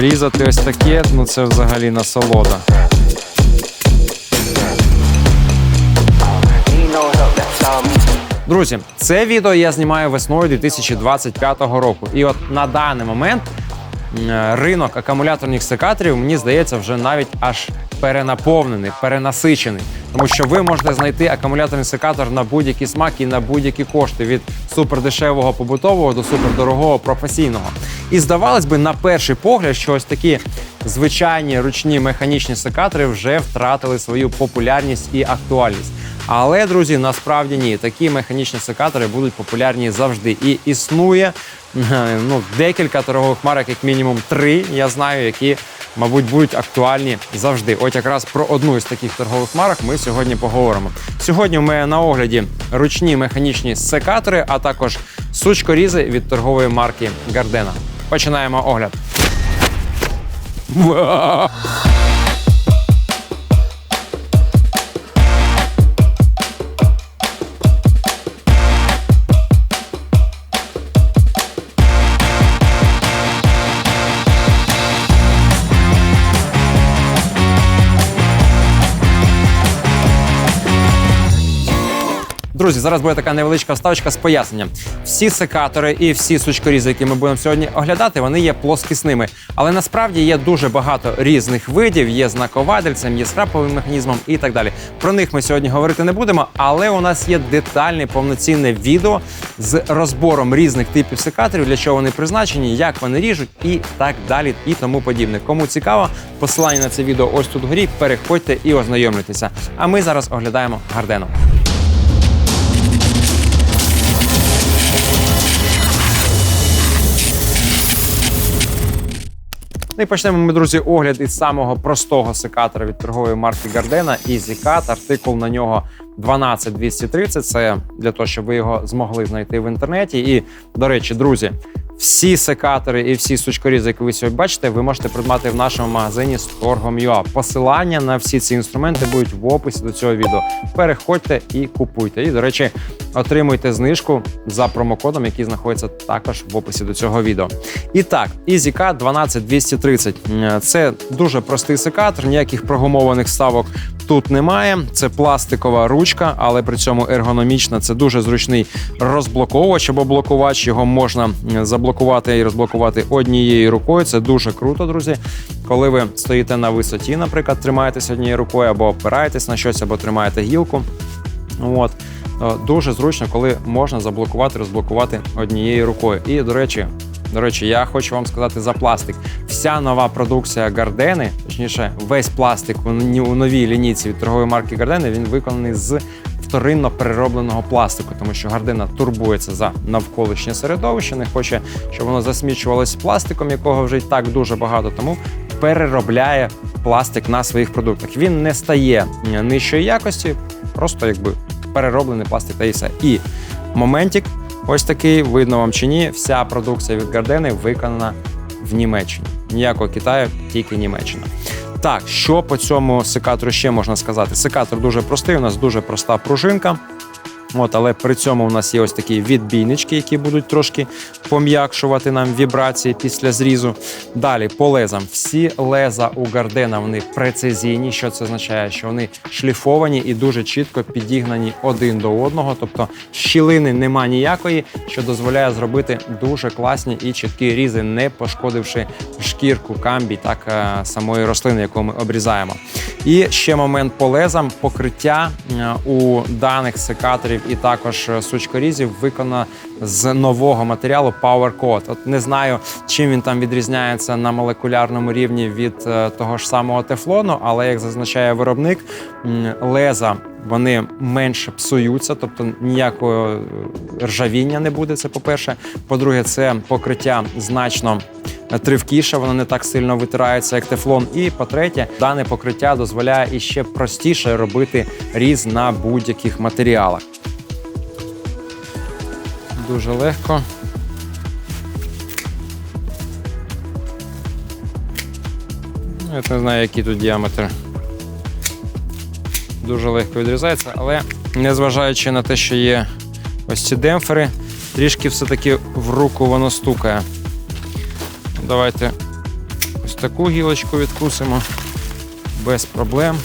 різати ось таке, ну це взагалі насолода. Друзі, це відео я знімаю весною 2025 року. І от на даний момент ринок акумуляторних секаторів, мені здається, вже навіть аж перенаповнений, перенасичений. Тому що ви можете знайти акумуляторний секатор на будь-який смак і на будь-які кошти від супердешевого побутового до супердорогого професійного. І здавалось би, на перший погляд, що ось такі звичайні ручні механічні секатори вже втратили свою популярність і актуальність. Але, друзі, насправді ні. Такі механічні секатори будуть популярні завжди. І існує ну, декілька торгових марок, як мінімум три, я знаю, які, мабуть, будуть актуальні завжди. От якраз про одну із таких торгових марок ми сьогодні поговоримо. Сьогодні мене на огляді ручні механічні секатори, а також сучкорізи від торгової марки Gardena. Починаємо огляд. Друзі, зараз буде така невеличка вставочка з поясненням. Всі секатори і всі сучкорізи, які ми будемо сьогодні оглядати, вони є плоскісними. Але насправді є дуже багато різних видів. Є знаковадельцем, є скраповим механізмом і так далі. Про них ми сьогодні говорити не будемо, але у нас є детальне повноцінне відео з розбором різних типів секаторів, для чого вони призначені, як вони ріжуть і так далі, і тому подібне. Кому цікаво, посилання на це відео ось тут вгорі. Переходьте і ознайомлюйтеся. А ми зараз оглядаємо гардену. Ну і почнемо ми, друзі, огляд із самого простого секатора від торгової марки Гардена EasyCut. Артикул на нього 12230. Це для того, щоб ви його змогли знайти в інтернеті. І, до речі, друзі, всі секатори і всі сучкорізи, які ви сьогодні бачите, ви можете придбати в нашому магазині Storgom.ua. Посилання на всі ці інструменти будуть в описі до цього відео. Переходьте і купуйте. І, до речі, отримуйте знижку за промокодом, який знаходиться також в описі до цього відео. І так, EasyCut 12230. Це дуже простий секатор, ніяких прогумованих ставок тут немає. Це пластикова ручка, але при цьому ергономічна. Це дуже зручний розблоковувач або блокувач. Його можна заблокувати і розблокувати однією рукою. Це дуже круто, друзі. Коли ви стоїте на висоті, наприклад, тримаєтесь однією рукою, або опираєтесь на щось, або тримаєте гілку. От. Е, Дуже зручно, коли можна заблокувати, розблокувати однією рукою. І, до речі, до речі, я хочу вам сказати за пластик. Вся нова продукція Гардени, точніше, весь пластик у новій лінійці від торгової марки Гардени, він виконаний з вторинно переробленого пластику, тому що Гардена турбується за навколишнє середовище, не хоче, щоб воно засмічувалось пластиком, якого вже й так дуже багато. Тому переробляє пластик на своїх продуктах. Він не стає е, нижчої якості, просто якби перероблений пластик та і все. І моментик, ось такий, видно вам чи ні, вся продукція від Гардени виконана в Німеччині. Ніякого Китаю, тільки Німеччина. Так, що по цьому секатору ще можна сказати? Секатор дуже простий, у нас дуже проста пружинка. От, але при цьому у нас є ось такі відбійнички, які будуть трошки пом'якшувати нам вібрації після зрізу. Далі по лезам. Всі леза у Гардена вони прецизійні. Що це означає? Що вони шліфовані і дуже чітко підігнані один до одного. Тобто щілини нема ніякої, що дозволяє зробити дуже класні і чіткі різи, не пошкодивши шкірку камбій, так е, самої рослини, яку ми обрізаємо. І ще момент по лезам. Покриття е, у даних секаторів і також е, сучкорізів виконано з нового матеріалу Power Coat. От не знаю, чим він там відрізняється на молекулярному рівні від е, того ж самого тефлону, але як зазначає виробник, леза вони менше псуються, тобто ніякого е, ржавіння не буде. Це по-перше. По-друге, це покриття значно тривкіше, воно не так сильно витирається, як тефлон. І по-третє, дане покриття дозволяє іще простіше робити різ на будь-яких матеріалах. Дуже легко. Я не знаю, який тут діаметр. Дуже легко відрізається, але незважаючи на те, що є ось ці демпфери, трішки все-таки в руку воно стукає. Давайте ось таку гілочку відкусимо без проблем.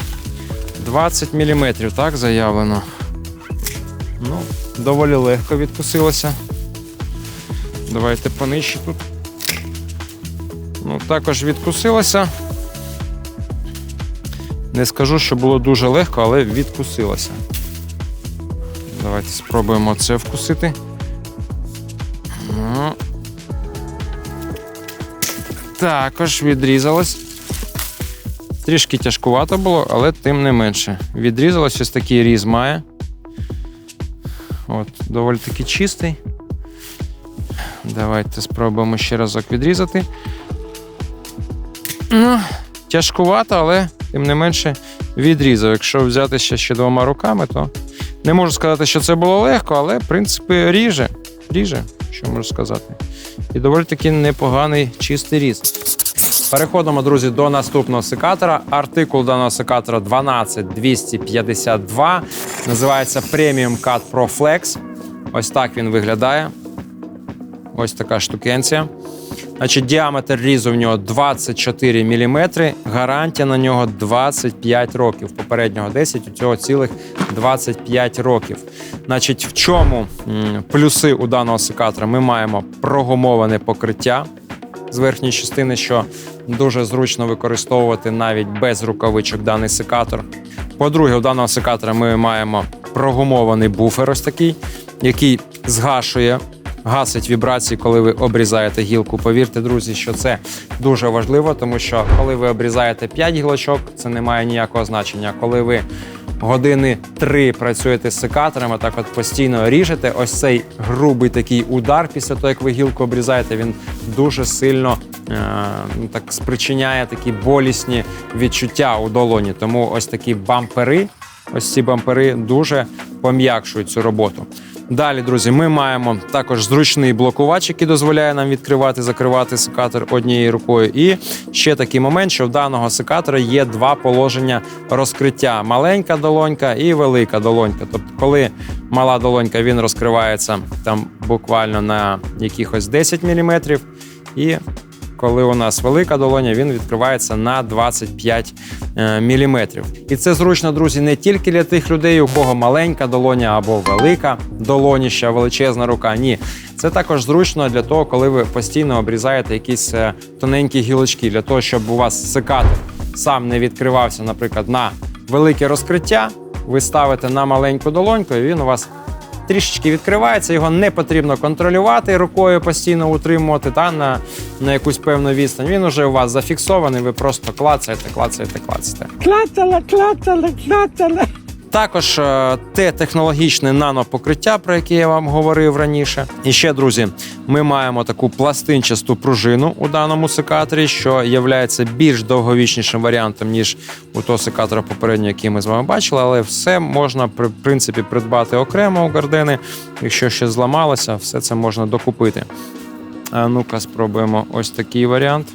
20 мм, так, заявлено. Ну, доволі легко відкусилося. Давайте понижче тут. Ну, також відкусилося. Не скажу, що було дуже легко, але відкусилося. Давайте спробуємо це вкусити. Також відрізалось. Трішки тяжкувато було, але тим не менше. Відрізалось ось такий різ має. От, доволі таки чистий. Давайте спробуємо ще разок відрізати. Ну, тяжкувато, але тим не менше відрізав. Якщо взяти ще, ще двома руками, то не можу сказати, що це було легко, але в принципі ріже. Ріже, що можу сказати. І доволі таки непоганий чистий різ. Переходимо, друзі, до наступного секатора. Артикул даного секатора 12252. Називається Premium Cut Pro Flex. Ось так він виглядає. Ось така штукенція. Значить, діаметр різу в нього 24 мм, гарантія на нього 25 років. Попереднього 10, у цього цілих 25 років. Значить, в чому плюси у даного секатора? Ми маємо прогумоване покриття з верхньої частини, що дуже зручно використовувати навіть без рукавичок даний секатор. По-друге, у даного секатора ми маємо прогумований буфер, ось такий, який згашує гасить вібрації, коли ви обрізаєте гілку. Повірте, друзі, що це дуже важливо, тому що коли ви обрізаєте 5 гілочок, це не має ніякого значення. Коли ви години 3 працюєте з секаторами, так от постійно ріжете, ось цей грубий такий удар після того, як ви гілку обрізаєте, він дуже сильно е, ну, так спричиняє такі болісні відчуття у долоні. Тому ось такі бампери. Ось ці бампери дуже пом'якшують цю роботу. Далі, друзі, ми маємо також зручний блокувач, який дозволяє нам відкривати, закривати секатор однією рукою. І ще такий момент, що в даного секатора є два положення розкриття: маленька долонька і велика долонька. Тобто, коли мала долонька, він розкривається там буквально на якихось 10 мм, і коли у нас велика долоня, він відкривається на 25 мм. І це зручно, друзі, не тільки для тих людей, у кого маленька долоня або велика долоніща, величезна рука. Ні, це також зручно для того, коли ви постійно обрізаєте якісь е, тоненькі гілочки, для того, щоб у вас секатор сам не відкривався, наприклад, на велике розкриття. Ви ставите на маленьку долоньку, і він у вас трішечки відкривається, його не потрібно контролювати рукою, постійно утримувати та на, на якусь певну відстань. Він уже у вас зафіксований, ви просто клацаєте, клацаєте, клацаєте. Клацала, клацала, клацала. Також е, те технологічне нанопокриття, про яке я вам говорив раніше. І ще, друзі, ми маємо таку пластинчасту пружину у даному секаторі, що є більш довговічнішим варіантом, ніж у того секатора попереднього, який ми з вами бачили. Але все можна при- принципі придбати окремо у гардени. Якщо щось зламалося, все це можна докупити. А ну-ка, спробуємо ось такий варіант.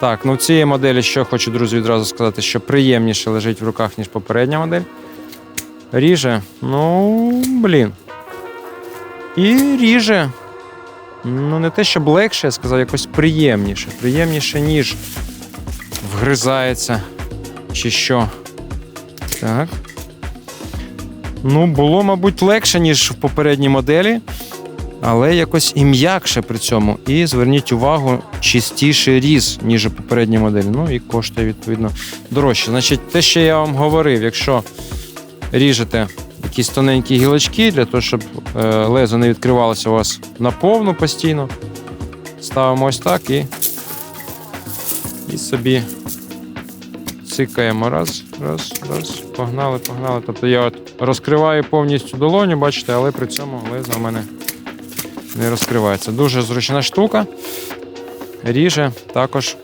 Так, ну в цієї моделі, що хочу, друзі, відразу сказати, що приємніше лежить в руках, ніж попередня модель. Ріже. Ну, блін. І ріже. Ну, не те, щоб легше, я сказав, якось приємніше. Приємніше, ніж вгризається. Чи що. Так. Ну, було, мабуть, легше, ніж в попередній моделі, але якось і м'якше при цьому. І зверніть увагу, чистіший різ, ніж у попередній моделі. Ну і коштує, відповідно, дорожче. Значить, те, що я вам говорив, якщо ріжете якісь тоненькі гілочки для того, щоб е, лезо не відкривалося у вас наповну постійно. Ставимо ось так і, і собі цикаємо. Раз, раз, раз. Погнали, погнали. Тобто я от розкриваю повністю долоню, бачите, але при цьому лезо у мене не розкривається. Дуже зручна штука. Ріже також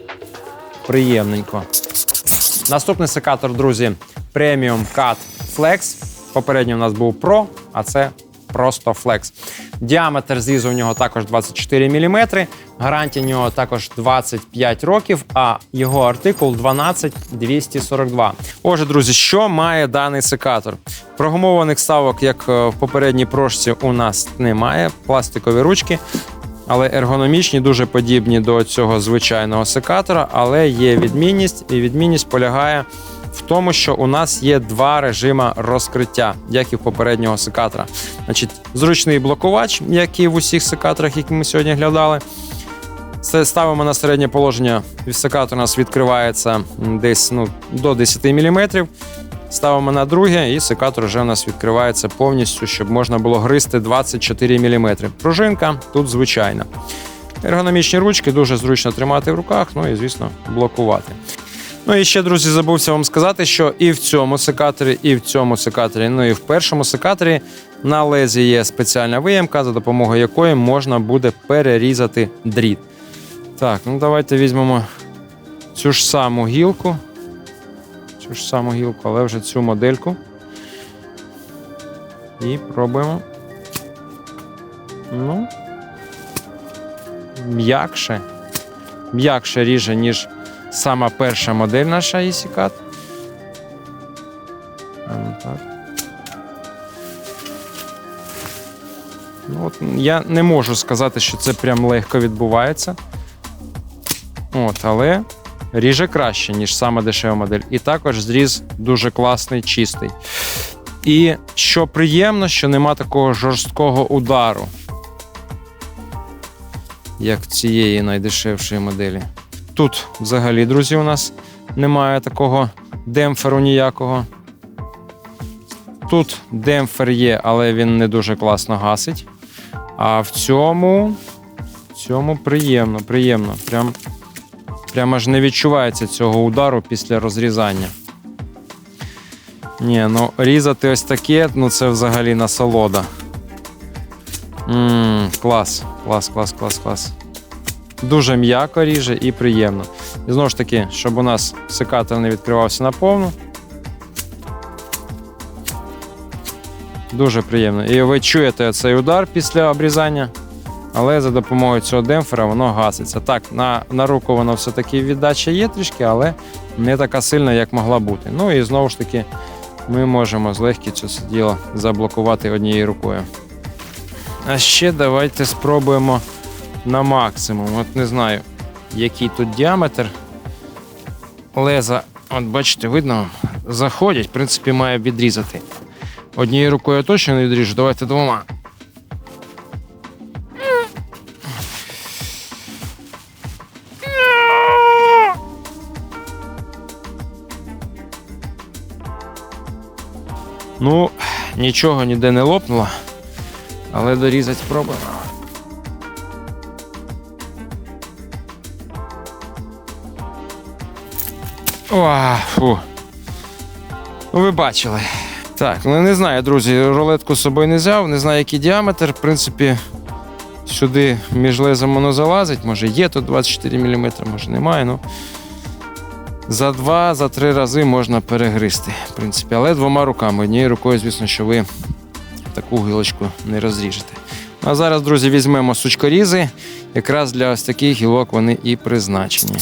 приємненько. Наступний секатор, друзі, Premium Cut Flex. Попередній у нас був Pro, а це просто Flex. Діаметр зрізу в нього також 24 мм. Гарантія нього також 25 років, а його артикул 12242. Отже, друзі, що має даний секатор? Прогумованих ставок, як е, в попередній прошці, у нас немає. Пластикові ручки. але ергономічні, дуже подібні до цього звичайного секатора, але є відмінність, і відмінність полягає в тому, що у нас є два режими розкриття, як і в попереднього секатора. Значить, зручний блокувач, як і в усіх секаторах, які ми сьогодні глядали. Це ставимо на середнє положення. Секатор у нас відкривається десь ну, до 10 мм. Ставимо на друге, і секатор вже у нас відкривається повністю, щоб можна було гризти 24 мм. Пружинка тут звичайна. Ергономічні ручки дуже зручно тримати в руках, ну і, звісно, блокувати. Ну і ще, друзі, забувся вам сказати, що і в цьому секаторі, і в цьому секаторі, ну і в першому секаторі на лезі є спеціальна виємка, за допомогою якої можна буде перерізати дріт. Так, ну давайте візьмемо цю ж саму гілку. Цю ж саму гілку, але вже цю модельку. І пробуємо. Ну. М'якше. М'якше ріже, ніж сама перша модель наша EasyCut. Ну. Ну, я не можу сказати, що це прям легко відбувається. От, але ріже краще, ніж сама дешева модель. І також зріз дуже класний, чистий. І що приємно, що нема такого жорсткого удару, як в цієї найдешевшої моделі. Тут, взагалі, друзі, у нас немає такого демпферу ніякого. Тут демпфер є, але він не дуже класно гасить. А в цьому, в цьому приємно, приємно. Прям, прям аж не відчувається цього удару після розрізання. Ні, ну різати ось таке, ну це взагалі насолода. Ммм, клас, клас, клас, клас, клас. Дуже м'яко ріже і приємно. І знову ж таки, щоб у нас секатор не відкривався наповну. Дуже приємно. І ви чуєте цей удар після обрізання, але за допомогою цього демпфера воно гаситься. Так, на, на руку воно все-таки віддача є трішки, але не така сильна, як могла бути. Ну і знову ж таки, ми можемо з легкістю це діло заблокувати однією рукою. А ще давайте спробуємо на максимум. От не знаю, який тут діаметр. Леза, от бачите, видно, заходять, в принципі, має відрізати. Однією рукою я точно не відріжу, давайте двома. Ну, нічого ніде не лопнуло, але дорізати спробуємо. О, фу. Ну, ви бачили. Так, ну не знаю, друзі, рулетку з собою не взяв, не знаю, який діаметр. В принципі, сюди між лезом воно залазить. Може є тут 24 мм, може немає. Ну, за два, за три рази можна перегризти, в принципі, але двома руками. Однією рукою, звісно, що ви таку гілочку не розріжете. Ну, А зараз, друзі, візьмемо сучкорізи. Якраз для ось таких гілок вони і призначені.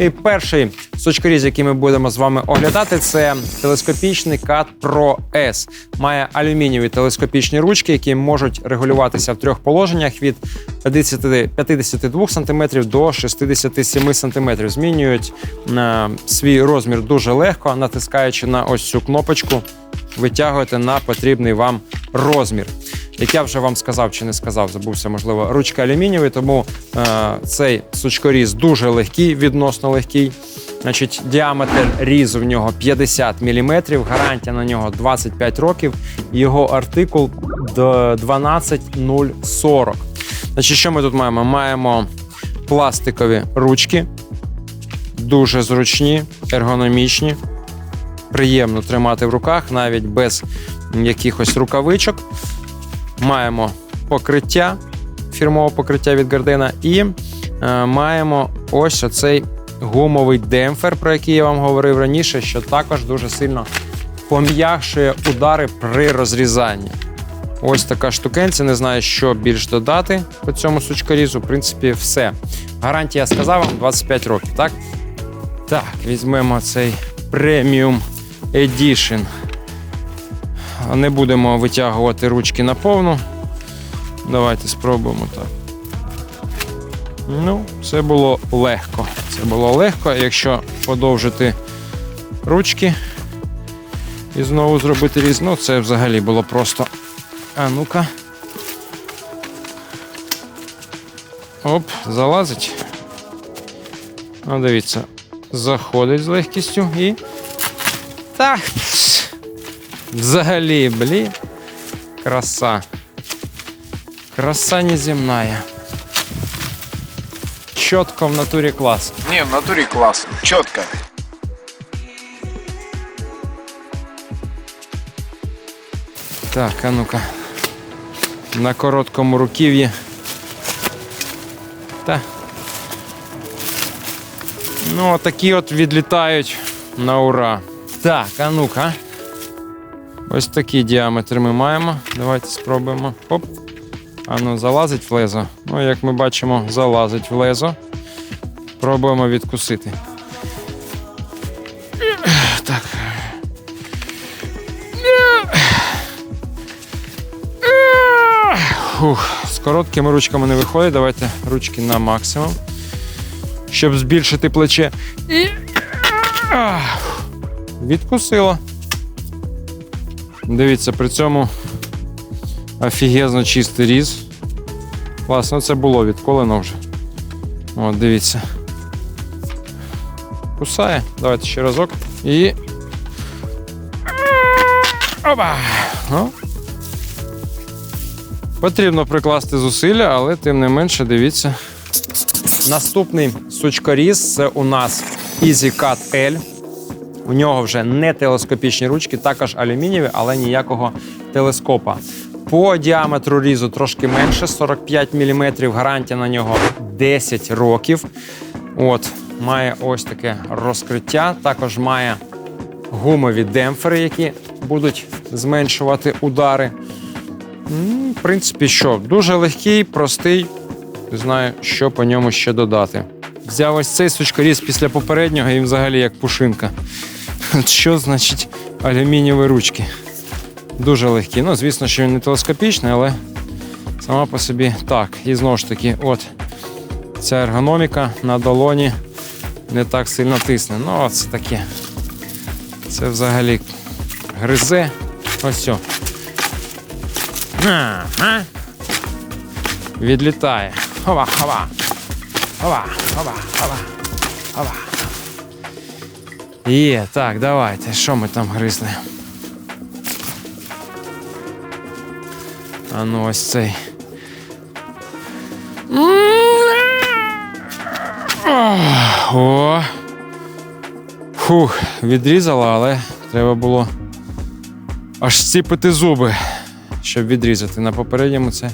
І перший сучкоріз, який ми будемо з вами оглядати, це телескопічний CAT Pro S. Має алюмінієві телескопічні ручки, які можуть регулюватися в трьох положеннях від 50, 52 см до 67 см. Змінюють е, свій розмір дуже легко, натискаючи на ось цю кнопочку, витягуєте на потрібний вам розмір. Як я вже вам сказав чи не сказав, забувся, можливо, ручка алюмінієві, тому е, цей сучкоріз дуже легкий, відносно легкий. Значить, діаметр різу в нього 50 мм, гарантія на нього 25 років. Його артикул 12040. Значить, що ми тут маємо? Маємо пластикові ручки, дуже зручні, ергономічні, приємно тримати в руках, навіть без якихось рукавичок. Маємо покриття, фірмове покриття від Гардена, і е, маємо ось оцей гумовий демпфер, про який я вам говорив раніше, що також дуже сильно пом'якшує удари при розрізанні. Ось така штукенця, не знаю, що більш додати по цьому сучкорізу. В принципі, все. Гарантія сказав вам 25 років, так? Так, візьмемо цей преміум Edition. Не будемо витягувати ручки наповну. Давайте спробуємо так. Ну, це було легко. Це було легко. Якщо подовжити ручки і знову зробити різ, ну це взагалі було просто. А ну-ка. Оп, залазить. Ну, дивіться, заходить з легкістю і. Так. пс, Взагалі, блін. Краса. Краса неземная. Чітко в натурі клас. Не, в натуре классно. Четко. Так, а ну-ка. На короткому руків'ї. Та. Ну, отакі от відлітають на ура. Так, а ну-ка. Ось такий діаметр ми маємо. Давайте спробуємо. Оп. А ну, залазить в лезо. Ну, як ми бачимо, залазить в лезо. Пробуємо відкусити. Так. Фух, з короткими ручками не виходить. Давайте ручки на максимум, щоб збільшити плече. І. Відкусило. Дивіться, при цьому офігезно чистий різ. Класно, це було відколено вже. От, дивіться. Кусає. Давайте ще разок. І. Опа! Ну, Потрібно прикласти зусилля, але тим не менше, дивіться. Наступний сучкоріз це у нас EasyCut L. У нього вже не телескопічні ручки, також алюмінієві, але ніякого телескопа. По діаметру різу трошки менше 45 мм. Гарантія на нього 10 років. От, має ось таке розкриття. Також має гумові демпфери, які будуть зменшувати удари. В принципі, що, дуже легкий, простий. Не знаю, що по ньому ще додати. Взяв ось цей сучкоріз після попереднього і взагалі як пушинка. От Що значить алюмінієві ручки? Дуже легкі. Ну, звісно, що він не телескопічний, але сама по собі так. І знову ж таки, от ця ергономіка на долоні не так сильно тисне. Ну, от це таке. Це взагалі гризе. Ось все. Відлітає. Хова, хова. Хова, хова, хова. Хова. Є, так, давайте. Що ми там гризли? А ну ось цей. О. Фух, відрізала, але треба було аж ціпити зуби, щоб відрізати. На попередньому це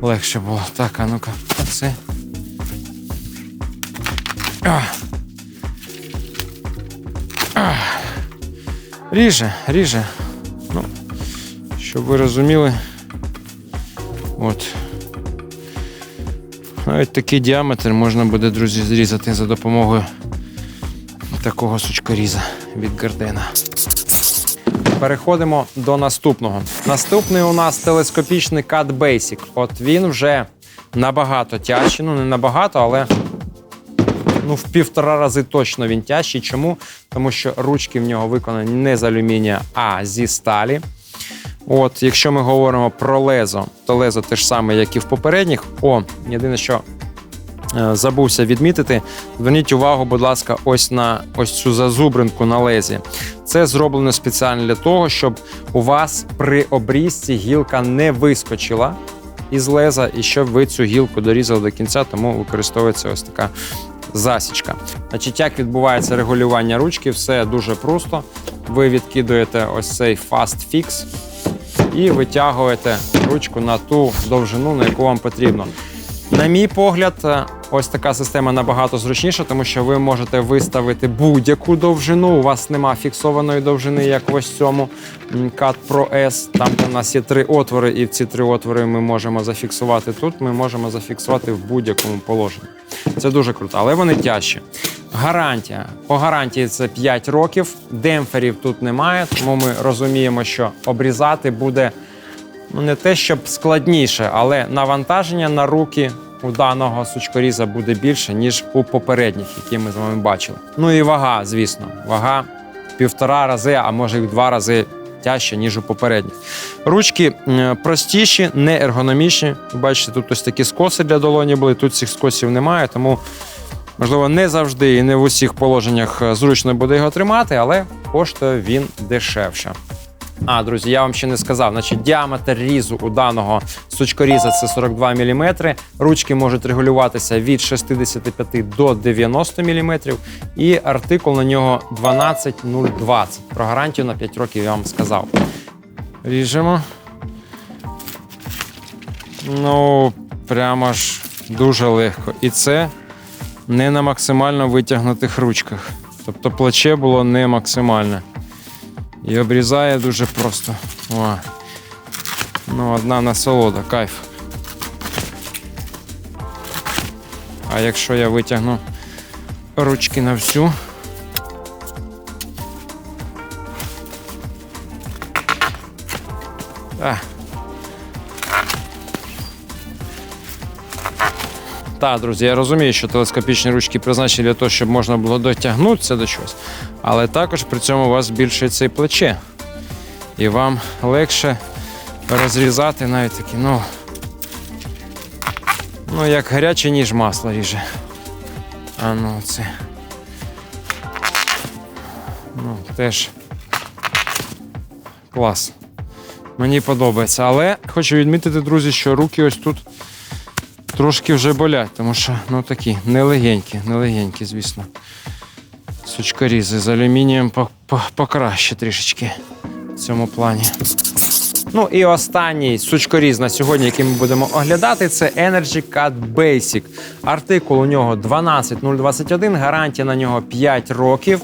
легше було. Так, а ну-ка, оце. Ріже, ріже. Ну, щоб ви розуміли. От. Навіть такий діаметр можна буде, друзі, зрізати за допомогою такого сучкоріза від Гардена. Переходимо до наступного. Наступний у нас телескопічний Cut Basic. От він вже набагато тяжчий. Ну, не набагато, але ну, в півтора рази точно він тяжчий. Чому? Тому що ручки в нього виконані не з алюмінія, а зі сталі. От, якщо ми говоримо про лезо, то лезо те ж саме, як і в попередніх. О, єдине, що е, забувся відмітити. Зверніть увагу, будь ласка, ось на ось цю зазубринку на лезі. Це зроблено спеціально для того, щоб у вас при обрізці гілка не вискочила із леза, і щоб ви цю гілку дорізали до кінця, тому використовується ось така засічка. Значить, як відбувається регулювання ручки, все дуже просто. Ви відкидуєте ось цей Fast Fix і витягуєте ручку на ту довжину, на яку вам потрібно. На мій погляд, е, ось така система набагато зручніша, тому що ви можете виставити будь-яку довжину. У вас нема фіксованої довжини, як в ось цьому Cat Pro S. Там у нас є три отвори, і в ці три отвори ми можемо зафіксувати. Тут ми можемо зафіксувати в будь-якому положенні. Це дуже круто, але вони тяжчі. Гарантія. По гарантії це 5 років. Демпферів тут немає, тому ми розуміємо, що обрізати буде ну, не те, щоб складніше, але навантаження на руки у даного сучкоріза буде більше, ніж у попередніх, які ми з вами бачили. Ну і вага, звісно, вага півтора рази, а може і в два рази тяжче, ніж у попередніх. Ручки простіші, не ергономічні. Бачите, тут ось такі скоси для долоні були, тут цих скосів немає, тому Можливо, не завжди і не в усіх положеннях е, зручно буде його тримати, але коштує він дешевше. А, друзі, я вам ще не сказав. Значить, діаметр різу у даного сучкоріза це 42 мм. Ручки можуть регулюватися від 65 до 90 мм. І артикул на нього 12020. Про гарантію на 5 років я вам сказав. Ріжемо. Ну, прямо ж дуже легко. І це не на максимально витягнутих ручках. Тобто плече було не максимальне. І обрізає дуже просто. О. Ну, одна насолода, кайф. А якщо я витягну ручки на всю. А. Так, друзі, я розумію, що телескопічні ручки призначені для того, щоб можна було дотягнутися до чогось, але також при цьому у вас збільшується і плече. І вам легше розрізати навіть такі, ну. Ну, як гаряче, ніж масло ріже. А ну це. Ну, теж клас. Мені подобається. Але хочу відмітити, друзі, що руки ось тут трошки вже болять, тому що ну такі нелегенькі, нелегенькі, звісно. Сучкорізи з алюмінієм по- по- покраще трішечки в цьому плані. Ну і останній сучкоріз на сьогодні, який ми будемо оглядати, це Energy Cut Basic. Артикул у нього 12021, гарантія на нього 5 років.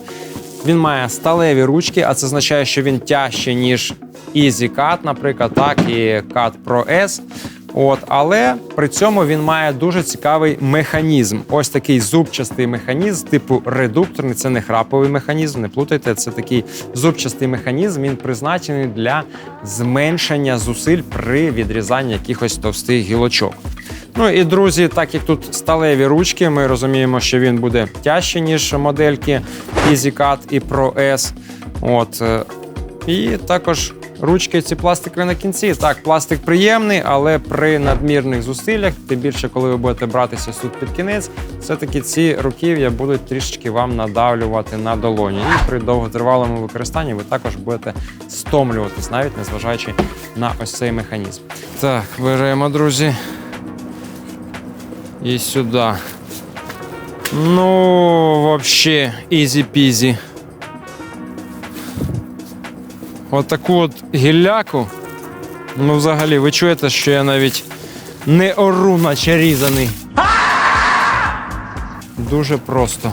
Він має сталеві ручки, а це означає, що він тяжче, ніж Easy Cut, наприклад, так і Cut Pro S. От, але при цьому він має дуже цікавий механізм. Ось такий зубчастий механізм, типу редукторний. Це не храповий механізм, не плутайте. Це такий зубчастий механізм. Він призначений для зменшення зусиль при відрізанні якихось товстих гілочок. Ну і друзі, так як тут сталеві ручки, ми розуміємо, що він буде тяжче, ніж модельки EasyCut і Pro S. От. е, І також ручки ці пластикові на кінці. Так, пластик приємний, але при надмірних зусиллях, тим більше, коли ви будете братися тут під кінець, все-таки ці руків'я будуть трішечки вам надавлювати на долоні. І при довготривалому використанні ви також будете стомлюватись, навіть незважаючи на ось цей механізм. Так, беремо, друзі. І сюди. Ну, вообще, ізі-пізі. Отаку от гілляку. Ну, взагалі, ви чуєте, що я навіть не ору, наче різаний. Дуже просто.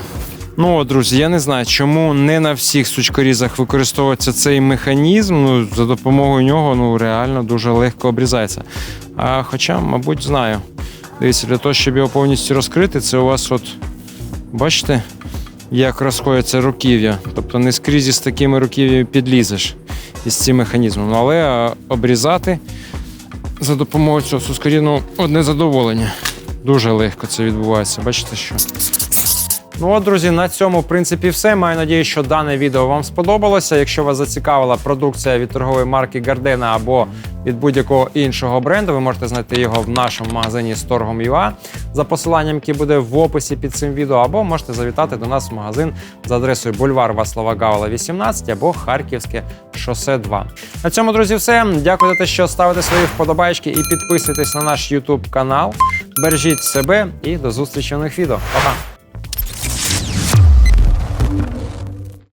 Ну, от, друзі, я не знаю, чому не на всіх сучкорізах використовується цей механізм. Ну, за допомогою нього ну, реально дуже легко обрізається. А, хоча, мабуть, знаю. Дивіться, для того, щоб його повністю розкрити, це у вас от бачите, як розходяться руків'я. Тобто не скрізь з такими руків'ями підлізеш із цим механізмом. Але обрізати за допомогою цього сускоріну одне задоволення. Дуже легко це відбувається. Бачите, що. Ну от, друзі, на цьому в принципі все. Маю надію, що дане відео вам сподобалося. Якщо вас зацікавила продукція від торгової марки Gardena або від будь-якого іншого бренду, ви можете знайти його в нашому магазині Storgom.ua за посиланням, яке буде в описі під цим відео, або можете завітати до нас в магазин за адресою бульвар Васлава Гавала, 18 або Харківське шосе 2. На цьому, друзі, все. Дякую за те, що ставите свої вподобайки і підписуєтесь на наш YouTube канал. Бережіть себе і до зустрічі в нових відео. Па-па!